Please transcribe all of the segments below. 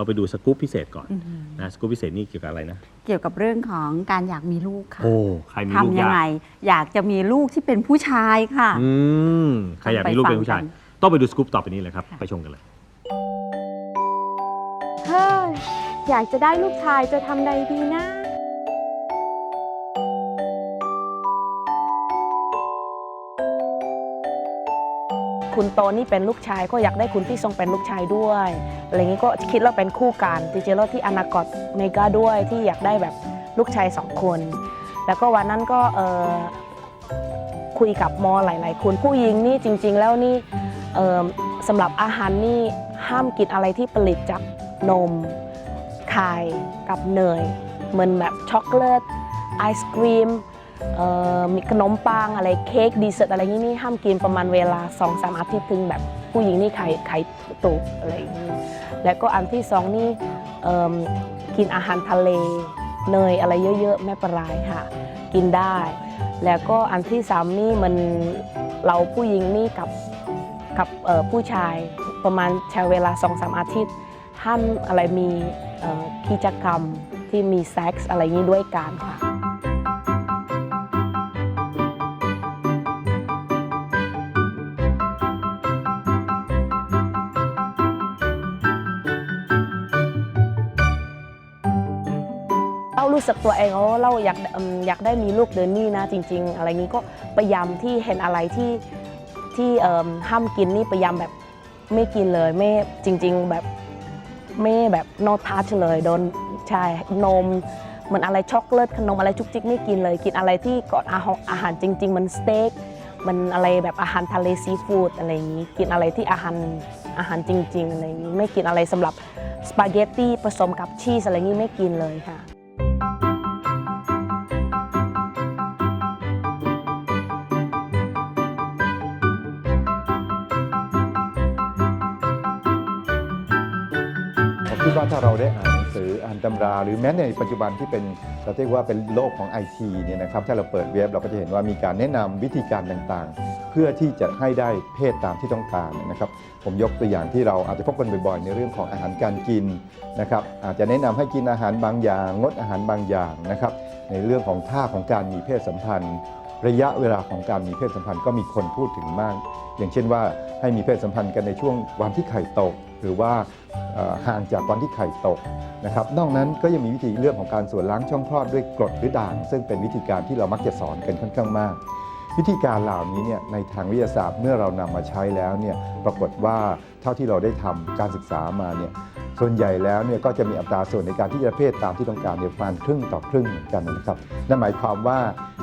เราไปดูสกู๊ปพิเศษก่อนอือหือนะสกู๊ปพิเศษนี่เกี่ยวกับอะไรนะ เกี่ยวกับเรื่องของการอยากมีลูกค่ะโอ้ใครมีลูกทำยัยางไงกอยากจะมีลูกที่เป็นผู้ชายค่ะอืมใครอยากมีลูกเป็นผู้ชายไปฟังกัต้องไปดูสกู๊ปต่อไปนี้เลยครับค่ะไปชมกันเลยเฮ้ยอยากจะได้ลูกชายจะทำใดดีนะ คุณโตนี่เป็นลูกชาย ก็อยากได้คุณที่ทรงเป็นลูกชายด้วยอะไรอย่างนี้ก็คิดว่าเป็นคู่กันจริงๆแล้วที่อนาคตเมกาด้วยที่อยากได้แบบลูกชายสองคน แล้วก็วันนั้นก็เออคุยกับมอหลาย ๆ คนผู้หญิงนี่จริง ๆ แล้วนี่เออสำหรับอาหารนี่ห้ามกินอะไรที่ผลิตจากนมไข่กับเนยเหมือนแบบช็อกโกแลตไอศครีม มีขนมปังอะไรเค้กดีเซอร์อะไรนี้นี่ห้ามกินประมาณเวลา2อสามอาทิตย์ถึงแบบผู้หญิงนี่ไข่ไข่ตกอะไรอย่างนี้แล้วก็อันที่สองนี่กินอาหารทะเลเนยอะไรเยอะๆไม่เป็นไรค่ะ กินได้ แล้วก็อันที่สามนี่มันเราผู้หญิงนี่กับกับผู้ชายประมาณใช้เวลา2องสามอาทิตย์ห้ามอะไรมีกิจกรรมที่มีเซ็กส์อะไรนี้ด้วยกันค่ะ รารู้สึกตัวเองว่าเราอยากอยากได้มีลูกเดินนี่นะจริง ๆ อะไรนี้ก็พยายามที่เห็นอะไรที่ที่ห้ามกินนี่พยายามแบบไม่กินเลยไม่จริง ๆแบบไม่แบบ no touch เลยโดนใช่นมเหมือนอะไรช็อกโกแลตขนมอะไรจุกจิกไม่กินเลย กินอะไรที่ก่อนอาหารอาหารจริง ๆ มันสเต็กมันอะไรแบบอาหารทะเลซีฟู้ดอะไรอย่างนี้ กินอะไรที่อาหารอาหารจริง ๆ อะไรอย่างนี้ ไม่กินอะไรสำหรับสปาเกตตี้ผสมกับชีสอะไรอย่างนี้ไม่กินเลยค่ะ คิดว่าถ้าเราได้อ่านหนังสืออ่านตำรา หรือแม้ในปัจจุบันที่เป็นเราเรียกว่าเป็นโลกของไอทีเนี่ยนะครับถ้าเราเปิดเว็บเราก็จะเห็นว่ามีการแนะนำวิธีการต่างๆ เพื่อที่จะให้ได้เพศตามที่ต้องการนะครับ ผมยกตัวอย่างที่เราอาจจะพบกันบ่อยๆ ในเรื่องของอาหารการกินนะครับอาจจะแนะนำให้กินอาหารบางอย่าง งดอาหารบางอย่างนะครับในเรื่องของท่าของการมีเพศสัมพันธ์ ระยะเวลาของการมีเพศสัมพันธ์ก็มีคนพูดถึงมาก อย่างเช่นว่าให้มีเพศสัมพันธ์กันในช่วงวันที่ไข่ตก หรือว่าห่างจากวันที่ไข่ตกนะครับ นอกนั้นก็ยังมีวิธีเรื่องของการส่วนล้างช่องคลอดด้วยกรดหรือด่าง ซึ่งเป็นวิธีการที่เรามักจะสอนกันค่อนข้างมาก วิธีการเหล่านี้เนี่ยในทางวิทยาศาสตร์เมื่อเรานำมาใช้แล้วเนี่ยปรากฏว่าเท่าที่เราได้ทำการศึกษามาเนี่ยส่วนใหญ่แล้วเนี่ยก็จะมีอัตราส่วนในการที่จะเพศตามที่ต้องการเนี่ยประมาณครึ่งต่อครึ่งเหมือนกันนะครับนั่นหมายความว่า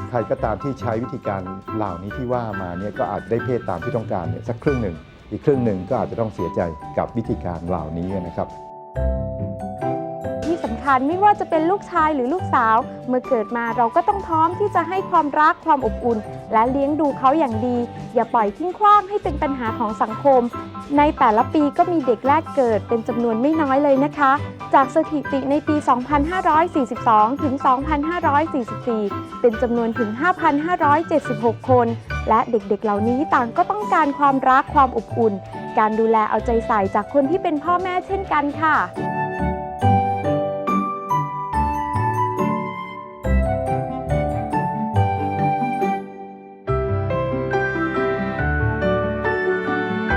ใครก็ตามที่ใช้วิธีการเหล่านี้ที่ว่ามาเนี่ยก็อาจได้เพศตามที่ต้องการเนี่ยสักครึ่งหนึ่ง อีกครึ่งหนึ่งก็อาจจะต้องเสียใจกับวิธีการเหล่านี้นะครับ ที่สำคัญไม่ว่าจะเป็นลูกชายหรือลูกสาว เมื่อเกิดมาเราก็ต้องพร้อมที่จะให้ความรักความอบอุ่น และเลี้ยงดูเขาอย่างดี อย่าปล่อยทิ้งขว้างให้เป็นปัญหาของสังคม ในแต่ละปีก็มีเด็กแรกเกิดเป็นจำนวนไม่น้อยเลยนะคะ จากสถิติในปี 2542 ถึง 2544 เป็นจำนวนถึง 5,576 คน และเด็กๆ เหล่านี้ต่างก็ต้องการความรักความอบอุ่น การดูแลเอาใจใส่จากคนที่เป็นพ่อแม่เช่นกันค่ะ